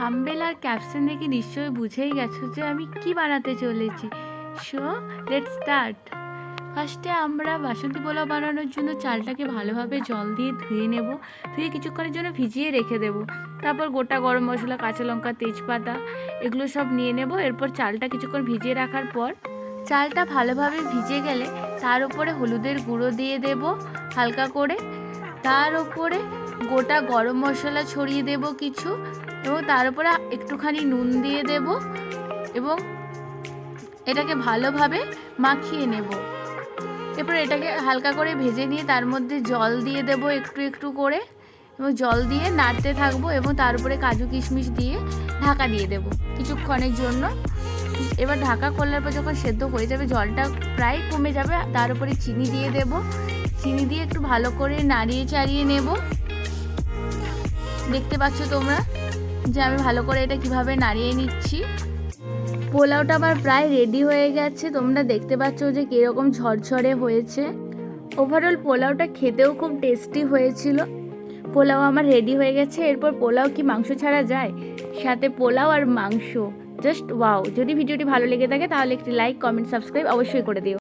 Thumbnail আর caption দেখে নিশ্চয়ই বুঝেই গেছো যে আমি কি বানাতে চলেছি। সো লেট স্টার্ট ফার্স্টে আমরা বাসন্তী পোলাও বানানোর জন্য চালটাকে ভালোভাবে জল দিয়ে ধুয়ে নেব, ধুয়ে কিছুক্ষণের জন্য ভিজিয়ে রেখে দেব। তারপর গোটা গরম মশলা, কাঁচা লঙ্কা, তেজপাতা, এগুলো সব নিয়ে নেব। এরপর চালটা কিছুক্ষণ ভিজিয়ে রাখার পর চালটা ভালোভাবে ভিজে গেলে তার উপরে হলুদের গুঁড়ো দিয়ে দেব হালকা করে। তার উপরে গোটা গরম মশলা ছড়িয়ে দেব কিছু এবং তার উপরে একটুখানি নুন দিয়ে দেব এবং এটাকে ভালোভাবে মাখিয়ে নেব। এরপর এটাকে হালকা করে ভেজে নিয়ে তার মধ্যে জল দিয়ে দেব একটু একটু করে এবং জল দিয়ে নাড়তে থাকব এবং তার উপরে কাজু কিশমিশ দিয়ে ঢাকা দিয়ে দেব কিছুক্ষণের জন্য। এবার ঢাকা খোলার পর যখন সেদ্ধ হয়ে যাবে, জলটা প্রায় কমে যাবে, তার উপরে চিনি দিয়ে দেব। চিনি দিয়ে একটু ভালো করে নাড়িয়ে চাড়িয়ে নেব। দেখতে পাচ্ছ তোমরা যে আমি ভালো করে এটা কীভাবে নাড়িয়ে নিচ্ছি। পোলাওটা আমার প্রায় রেডি হয়ে গেছে। তোমরা দেখতে পাচ্ছ যে কীরকম ঝরঝরে হয়েছে। ওভারঅল পোলাওটা খেতেও খুব টেস্টি হয়েছিল। পোলাও আমার রেডি হয়ে গেছে। এরপর পোলাও কি মাংস ছাড়া যায়? সাথে পোলাও আর মাংস। জাস্ট ওয়াও যদি ভিডিওটি ভালো লেগে থাকে তাহলে একটি লাইক কমেন্ট সাবস্ক্রাইব অবশ্যই করে দিও।